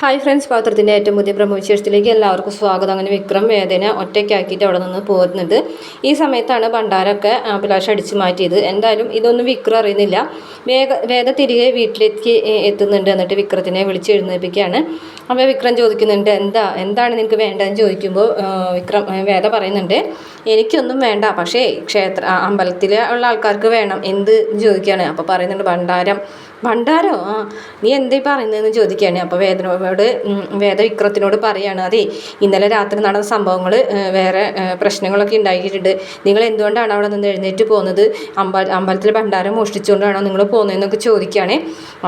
Hi friends പാത്രത്തിന്റെ ഏറ്റവും പുതിയ പ്രമുഖശേഷത്തിലേക്ക് എല്ലാവർക്കും സ്വാഗതം. അങ്ങനെ വിക്രം വേദന ഒറ്റയ്ക്കാക്കിയിട്ട് അവിടെ നിന്ന് പോരുന്നത്. ഈ സമയത്താണ് ഭണ്ഡാരമൊക്കെ അഭിലാഷ് അടിച്ചു മാറ്റിയത്. എന്തായാലും ഇതൊന്നും വിക്രം അറിയുന്നില്ല. വേഗ വേദ തിരികെ വീട്ടിലേക്ക് എത്തുന്നുണ്ട് എന്നിട്ട് വിക്രത്തിനെ വിളിച്ച് എഴുന്നേൽപ്പിക്കുകയാണ് അപ്പോൾ വിക്രം ചോദിക്കുന്നുണ്ട് എന്താ എന്താണ് നിനക്ക് വേണ്ടതെന്ന് ചോദിക്കുമ്പോൾ വിക്രം വേദ പറയുന്നുണ്ട് എനിക്കൊന്നും വേണ്ട പക്ഷേ ക്ഷേത്ര അമ്പലത്തിലെ ഉള്ള ആൾക്കാർക്ക് വേണം എന്ത് ചോദിക്കുകയാണ്. അപ്പോൾ പറയുന്നുണ്ട് ഭണ്ഡാരം ഭണ്ഡാരോ ആ നീ എന്തേ പറയുന്നതെന്ന് ചോദിക്കുകയാണ്. അപ്പോൾ വേദനയോട് ഉം, വേദവിക്രത്തിനോട് പറയാണ് അതെ ഇന്നലെ രാത്രി നടന്ന സംഭവങ്ങൾ വേറെ പ്രശ്നങ്ങളൊക്കെ ഉണ്ടാക്കിയിട്ടുണ്ട് നിങ്ങൾ എന്തുകൊണ്ടാണ് അവിടെ നിന്ന് എഴുന്നേറ്റ് പോകുന്നത്? അമ്പ അമ്പലത്തിൽ ഭണ്ഡാരം മോഷ്ടിച്ചുകൊണ്ടാണോ നിങ്ങൾ പോകുന്നതെന്നൊക്കെ ചോദിക്കുകയാണ്.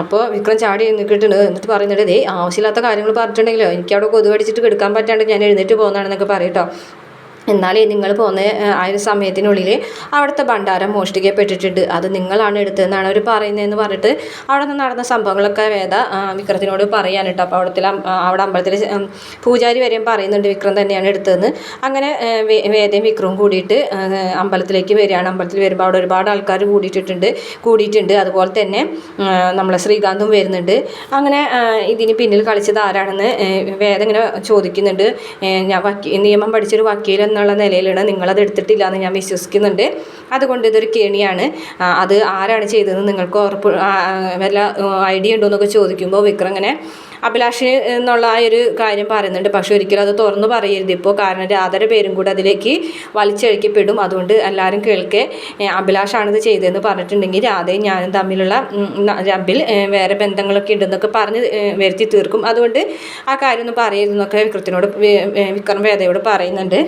അപ്പോൾ വിക്രം ചാടി എഴുന്നേറ്റിട്ടുണ്ട് എന്നിട്ട് പറയുന്നുണ്ട് ദേ ആവശ്യമില്ലാത്ത കാര്യങ്ങൾ പറഞ്ഞിട്ടുണ്ടെങ്കിലോ? എനിക്ക് അവിടെ കെടുക്കാൻ കിടക്കാൻ പറ്റാണ്ട് ഞാൻ എഴുന്നേറ്റ് പോകുന്നതാണെന്നൊക്കെ പറയട്ടോ എന്നാലേ നിങ്ങൾ പോകുന്ന ആ ഒരു സമയത്തിനുള്ളിൽ അവിടുത്തെ ഭണ്ഡാരം മോഷ്ടിക്കപ്പെട്ടിട്ടുണ്ട്. അത് നിങ്ങളാണ് എടുത്തതെന്നാണ് അവർ പറയുന്നതെന്ന് പറഞ്ഞിട്ട് അവിടെ നിന്ന് നടന്ന സംഭവങ്ങളൊക്കെ വേദ വിക്രത്തിനോട് പറയാൻ കേട്ടോ അപ്പോൾ അവിടുത്തെ അവിടെ അമ്പലത്തിൽ പൂജാരി വരെയും പറയുന്നുണ്ട് വിക്രം തന്നെയാണ് എടുത്തതെന്ന്. അങ്ങനെ വേദയും വിക്രവും കൂടിയിട്ട് അമ്പലത്തിലേക്ക് വരികയാണ്. അമ്പലത്തിൽ വരുമ്പോൾ അവിടെ ഒരുപാട് ആൾക്കാർ കൂടിയിട്ടുണ്ട് കൂടിയിട്ടുണ്ട്. അതുപോലെ തന്നെ നമ്മളെ ശ്രീകാന്തും വരുന്നുണ്ട്. അങ്ങനെ ഇതിന് പിന്നിൽ കളിച്ചത് ആരാണെന്ന് വേദം ഇങ്ങനെ ചോദിക്കുന്നുണ്ട്. ഞാൻ വക്കീ നിയമം പഠിച്ചൊരു വക്കീൽ എന്നുള്ള നിലയിലാണ് നിങ്ങളത് എടുത്തിട്ടില്ല എന്ന് ഞാൻ വിശ്വസിക്കുന്നുണ്ട്. അതുകൊണ്ട് ഇതൊരു കെണിയാണ്. അത് ആരാണ് ചെയ്തതെന്ന് നിങ്ങൾക്ക് ഉറപ്പ് വല്ല ഐഡിയ ഉണ്ടോ എന്നൊക്കെ ചോദിക്കുമ്പോൾ വിക്രം ഇങ്ങനെ അഭിലാഷ് എന്നുള്ള ആ ഒരു കാര്യം പറയുന്നുണ്ട്. പക്ഷെ ഒരിക്കലും അത് തുറന്നു പറയരുത്. ഇപ്പോൾ കാരണം രാധര പേരും കൂടെ അതിലേക്ക് വലിച്ചഴിക്കപ്പെടും. അതുകൊണ്ട് എല്ലാവരും കേൾക്കെ അഭിലാഷാണിത് ചെയ്തതെന്ന് പറഞ്ഞിട്ടുണ്ടെങ്കിൽ രാധയും ഞാനും തമ്മിലുള്ള തമ്മിൽ വേറെ ബന്ധങ്ങളൊക്കെ ഉണ്ടെന്നൊക്കെ പറഞ്ഞ് വരുത്തി തീർക്കും. അതുകൊണ്ട് ആ കാര്യമൊന്നും പറയരുതെന്നൊക്കെ വിക്രത്തിനോട് വിക്രം വേദയോട് പറയുന്നുണ്ട്.